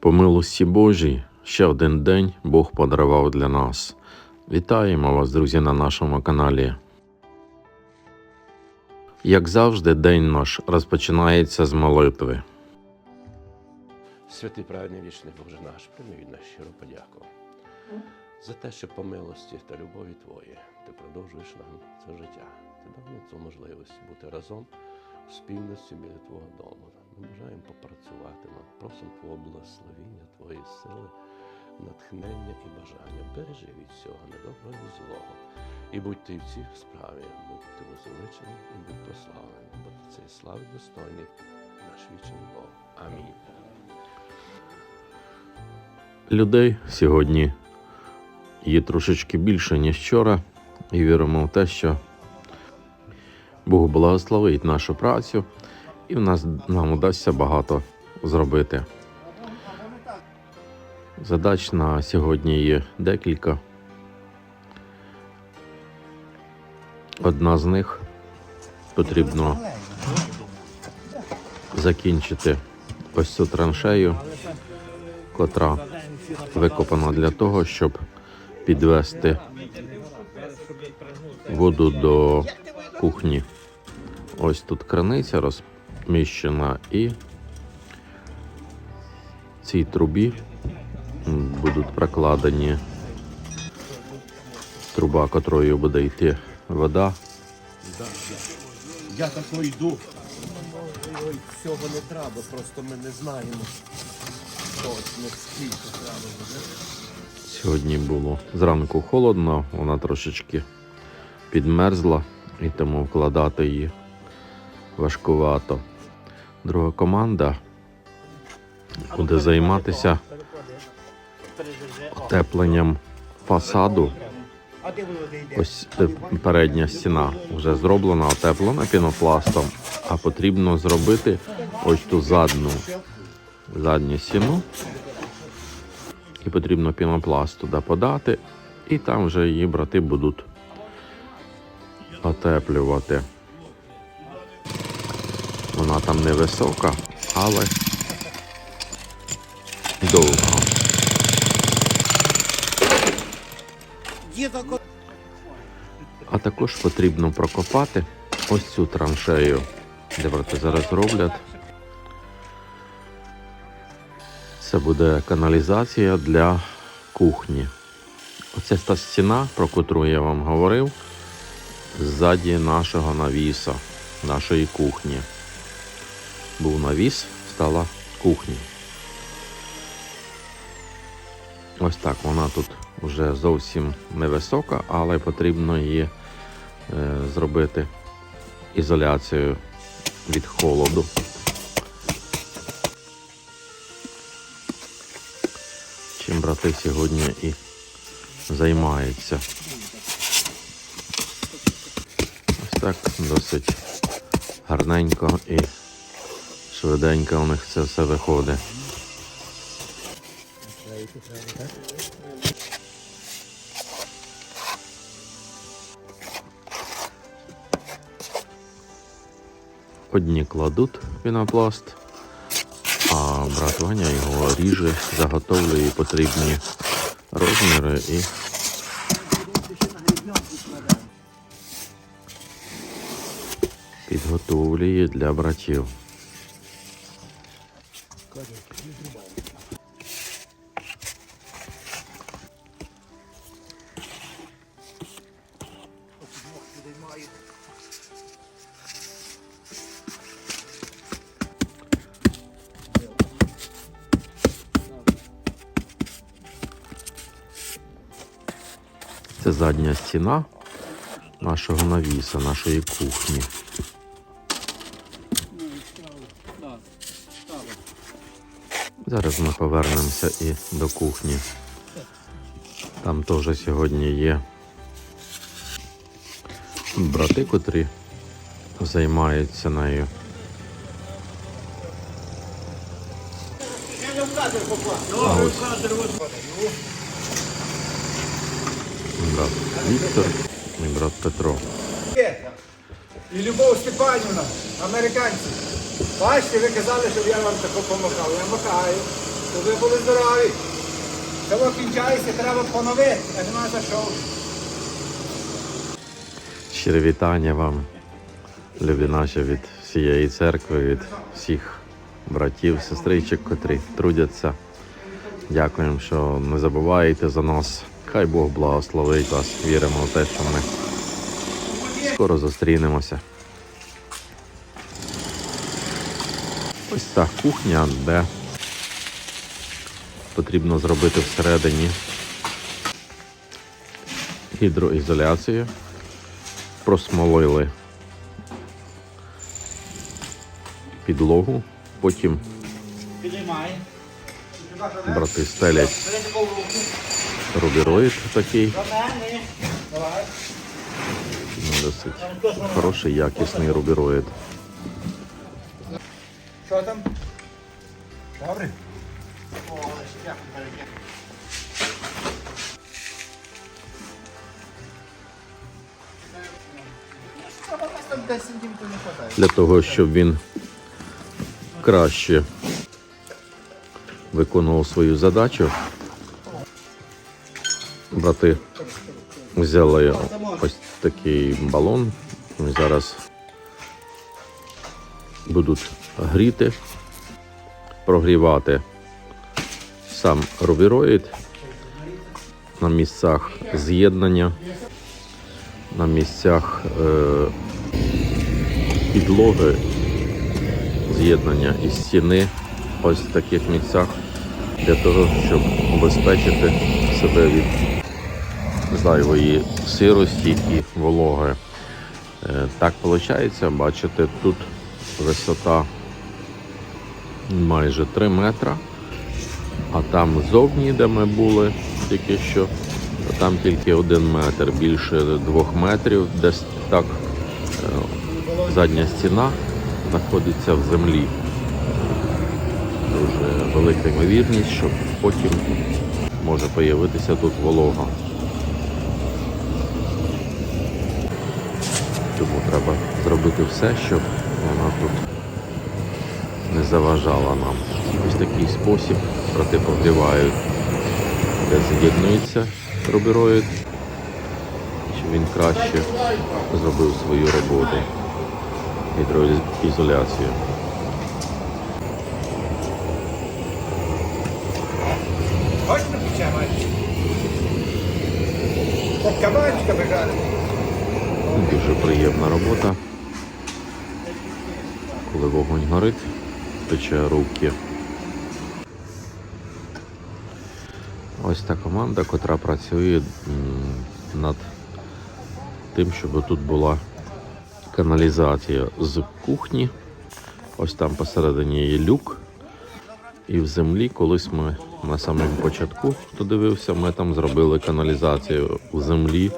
По милості Божій, ще один день Бог подарував для нас. Вітаємо вас, друзі, на нашому каналі. Як завжди, день наш розпочинається з молитви. Святий праведний вічний Боже наш, прийми від нас щиро подяку за те, що по милості та любові Твої ти продовжуєш нам це життя. Ти дав нам цю можливість бути разом в спільності біля Твого дому. Бажаємо попрацювати. Ми просимо Твого благословіння, Твої сили, натхнення і бажання. Бережи від всього недоброго і злого. І будь ти в цій справі, будь ти возвеличений і будь прославлений, бо ти цей слави достойний, наш вічний Бог. Амінь. Людей сьогодні є трошечки більше, ніж вчора, і віримо в те, що Бог благословить нашу працю, і в нас нам удасться багато зробити. Задач на сьогодні є декілька. Одна з них потрібно закінчити ось цю траншею, котра викопана для того, щоб підвести воду до кухні. Ось тут краниця розміщена, і в цій трубі будуть прокладені труба, котрою буде йти вода. Я тако йду. Ой, Всього не треба, просто ми не знаємо. Сьогодні було зранку холодно, вона трошечки підмерзла і тому вкладати її важкувато. Друга команда буде займатися утепленням фасаду. Ось передня стіна вже зроблена, утеплена пінопластом, а потрібно зробити ось ту задну задню стіну. І потрібно пінопласт туди подати, і там вже її брати будуть отеплювати. Вона там невисока, але довга. А також потрібно прокопати ось цю траншею, де брати зараз роблять. Це буде каналізація для кухні. Оце та стіна, про котру я вам говорив, ззаді нашого навіса, нашої кухні. Був навіс, стала кухня. Ось так вона тут вже зовсім невисока, але потрібно її е, зробити ізоляцію від холоду. Чим брати сьогодні і займаються. Ось так досить гарненько і швиденько у них це все виходить. Одні кладуть пінопласт, а брат Ваня його ріже, заготовлює потрібні розміри і підготовлює для братів. Це задня стіна нашого навіса, нашої кухні. Зараз ми повернемося і до кухні. Там теж сьогодні є брати, котрі займаються нею. А ось брат Віктор і брат Петро. І Любов Степанівна, американці. Бачите, ви казали, щоб я вам тако помахав. Я махаю. Щоб ви були здорові. Того кінчається, треба поновити, а нема за що. Щире вітання вам, любі наші від всієї церкви, від всіх братів, сестричок, котрі трудяться. Дякуємо, що не забуваєте за нас. Хай Бог благословить вас. Віримо в те, що ми скоро зустрінемося. Ось та кухня, де потрібно зробити всередині гідроізоляцію просмолили підлогу, потім брати стелять рубіроїд такий, ну, досить хороший, якісний рубіроїд. Що там? Добре. Для того, щоб він краще виконував свою задачу, брати взяли ось такий балон. Зараз будуть гріти, прогрівати сам рубіроїд на місцях з'єднання, на місцях е, підлоги, з'єднання і стіни ось в таких місцях для того, щоб убезпечити себе від зайвої сирості і вологи. Е, Так виходить, бачите, тут висота майже 3 метра, а там зовні, де ми були тільки що, там тільки один метр, більше двох метрів, десь так задня стіна знаходиться в землі. Дуже велика ймовірність, що потім може появитися тут волога. Тому треба зробити все, щоб вона тут не заважала нам. Ось такий спосіб прогрівають, де з'єднується рубероїд, він краще зробив свою роботу гідроізоляцію. Дуже приємна робота. Коли вогонь горить, пече руки. Ось та команда, котра працює над тим, щоб тут була каналізація з кухні. Ось там посередині є люк. І в землі, колись ми на самому початку, хто дивився, ми там зробили каналізацію в землі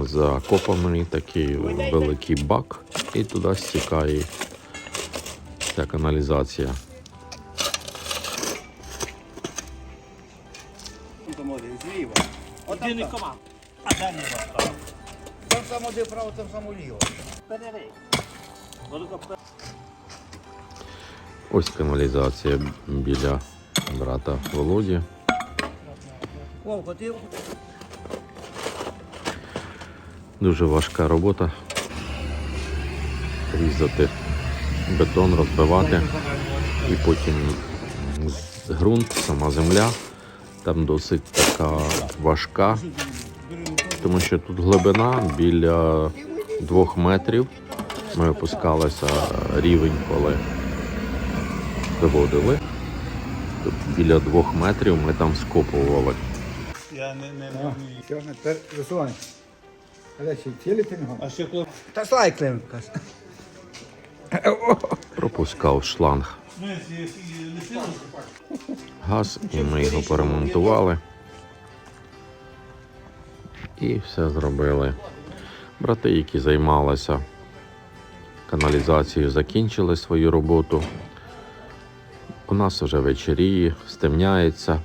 закопаний такий великий бак, і туди стікає ця каналізація. Один там. команд. А не заправ? Там само де право, там само ліво. Перевий. Ось каналізація біля брата Володі. Вовко, ти Дуже важка робота. Різати бетон, розбивати і потім ґрунт, сама земля. Там досить така важка, тому що тут глибина біля двох метрів. Ми опускалися рівень, коли виводили. Тут біля двох метрів ми там скопували. Я не, не. Але ще не А ще коли Та слай клемка. Пропускав шланг газ, і ми його поремонтували. І все зробили. Брати, які займалися каналізацією, закінчили свою роботу. У нас вже вечеріє, стемняється.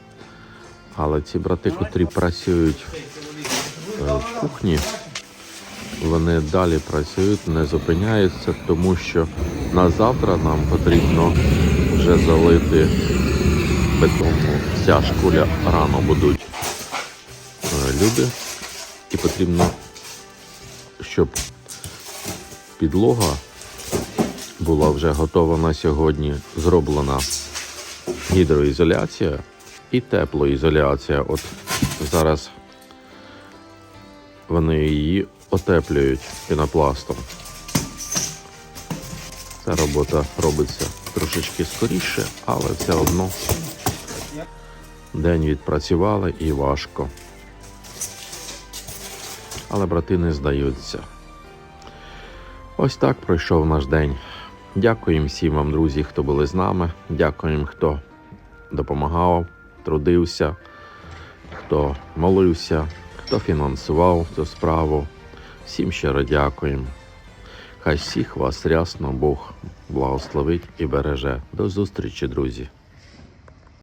Але ці брати, котрі працюють е, в кухні, вони далі працюють, не зупиняються, тому що на завтра нам потрібно вже залити бетонну стяжку ля- рано будуть е, люди. І потрібно, щоб підлога була вже готова на сьогодні, зроблена гідроізоляція і теплоізоляція. От зараз вони її отеплюють пінопластом. Ця робота робиться трошечки скоріше, але все одно день відпрацювали і важко. Але брати не здаються. Ось так пройшов наш день. Дякуємо всім вам, друзі, хто були з нами. Дякуємо, хто допомагав, трудився, хто молився, хто фінансував цю справу. Всім щиро дякуємо. Хай всіх вас рясно Бог благословить і береже. До зустрічі, друзі!